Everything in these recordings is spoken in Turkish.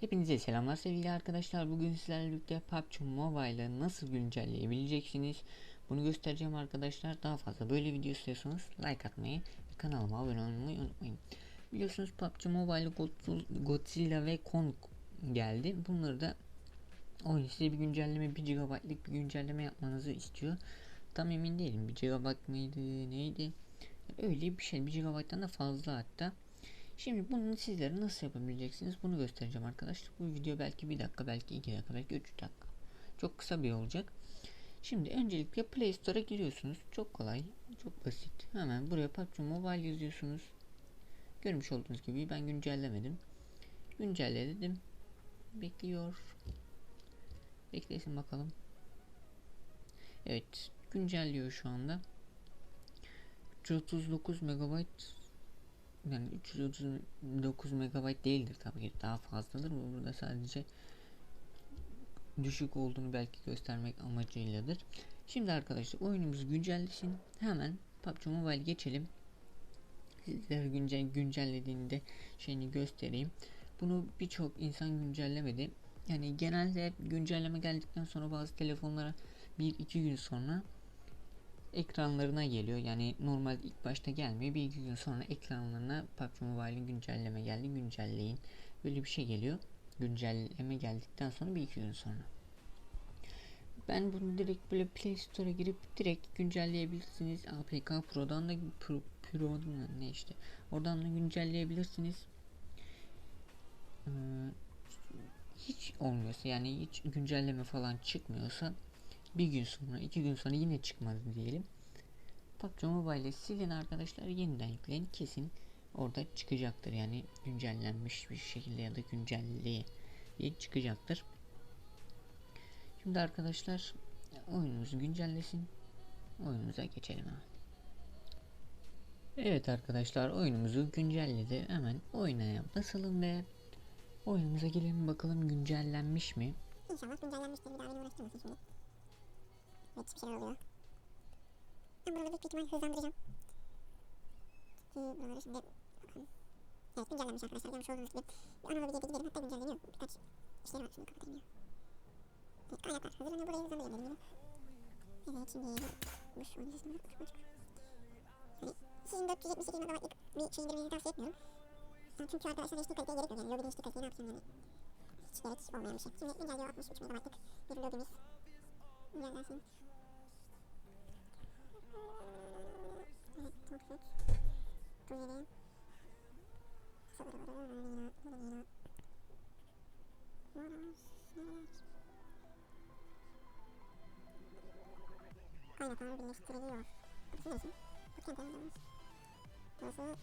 Hepinize selamlar sevgili arkadaşlar. Bugün sizlerle birlikte PUBG Mobile'ı nasıl güncelleyebileceksiniz bunu göstereceğim arkadaşlar. Daha fazla böyle video istiyorsanız like atmayı ve kanalıma abone olmayı unutmayın. Biliyorsunuz PUBG Mobile Godzilla ve Kong geldi. Bunları da oyun size bir güncelleme 1 GB'lık bir güncelleme yapmanızı istiyor. Tam emin değilim. 1 GB mıydı neydi? Öyle bir şey. 1 GB'dan da fazla hatta. Şimdi bunu sizlere nasıl yapabileceksiniz bunu göstereceğim arkadaşlar. Bu video belki bir dakika, belki iki dakika, belki üç dakika. Çok kısa bir olacak. Şimdi öncelikle Play Store'a giriyorsunuz. Çok kolay, çok basit. Hemen buraya PUBG Mobile yazıyorsunuz. Görmüş olduğunuz gibi ben güncellemedim. Güncelle dedim. Bekliyor. Beklesin bakalım. Evet, güncelliyor şu anda. 339 MB yani 339 MB değildir tabii ki daha fazladır. Bu burada sadece düşük olduğunu belki göstermek amacıyladır. Şimdi arkadaşlar oyunumuz güncellesin. Hemen PUBG Mobile geçelim. Sizlere güncel güncellediğinde şeyini göstereyim. Bunu birçok insan güncellemedi. Yani genelde güncelleme geldikten sonra bazı telefonlara 1-2 gün sonra ekranlarına geliyor. Yani normal ilk başta gelmiyor. Bir iki gün sonra ekranlarına PUBG Mobile'in güncelleme geldi. Güncelleyin. Böyle bir şey geliyor. Güncelleme geldikten sonra bir iki gün sonra. Ben bunu direkt böyle Play Store'a girip direkt güncelleyebilirsiniz. APK Pro'dan da Pro, Pro ne işte. Oradan da güncelleyebilirsiniz. Ee, hiç olmuyorsa yani hiç güncelleme falan çıkmıyorsa bir gün sonra iki gün sonra yine çıkmadı diyelim. PUBG Mobile silin arkadaşlar yeniden yükleyin kesin orada çıkacaktır yani güncellenmiş bir şekilde ya da güncelliği çıkacaktır. Şimdi arkadaşlar oyunumuzu güncellesin oyunumuza geçelim hemen. Evet arkadaşlar oyunumuzu güncelledi hemen oyuna basalım ve oyunumuza gelelim bakalım güncellenmiş mi? İnşallah güncellenmiştir bir daha beni uğraştırmasın şimdi. Evet bir şeyler oluyor. Ben buraları büyük ihtimal hızlandıracağım. Ki buraları şimdi. Evet güncellenmiş arkadaşlar. Görmüş olduğunuz gibi. Bir ana lobiye bir gidelim. Hatta güncelleniyor. Birkaç işleri var. Şunu kapatayım ya. Evet kaynaklar hazırlanıyor. Burayı hızlandıracağım gibi. Evet şimdi bu şu an sesini yapmış. Hani sizin 478 megabaytlık bir şey indirmenizi tavsiye etmiyorum. Yani çünkü arkadaşlar HD kaliteye gerek yok yani. Lobide HD kaliteye ne yapacağım yani. Hiç gerek olmayan bir şey. Şimdi güncelliyor 63 megabaytlık bir lobimiz. Güncellensin. Evet, çok güzel. Bu yeni. Sabır var, var, yine, yine, yine. Moros, evet. Kaynaklar birleştiriliyor. Burası neresi? Bu kent evindemiz. Burası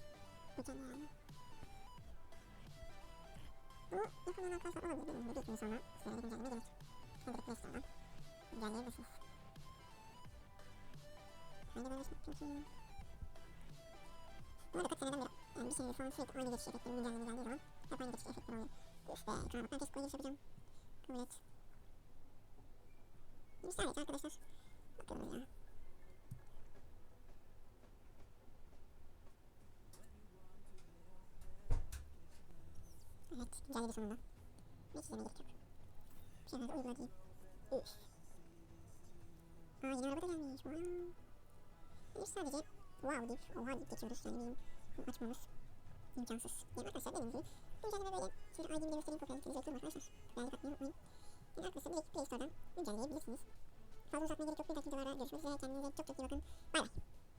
mükemmel yani. Bu yapılan arkadaşlar olabilir benim gibi bir gün sonra sizlere güncelleme gelir. Hem de Play Store'dan güncelleyebilirsiniz. Hangi bölgesine peki? Bu arada kaç seneden yani bir senedir falan sürekli aynı geçiş efektleri güncelleme geldiği zaman hep aynı geçiş efektleri oluyor. Üf be ekrana bak ben koyun yapacağım. Kabul et. Bir sadece arkadaşlar. Bakıyorum ya. Evet güncelledi sonunda. Ne çizmeye gerek yok. Bir şeyler uygula diyeyim. Üf. Aa yeni araba da gelmiş. Wow. Biz sadece wow deyip oha deyip geçiyoruz. Yani bizim bunu açmamız imkansız. Yani arkadaşlar dediğim gibi güncelleme böyle. Şimdi ID'mi de göstereyim kopya linkinizi bekliyorum arkadaşlar. Beğendik atmayı unutmayın. Yani arkadaşlar direkt Play Store'dan güncelleyebilirsiniz. Fazla uzatmaya gerek yok. Bir dahaki videolarda görüşmek üzere. Kendinize çok çok iyi bakın. Bay bay.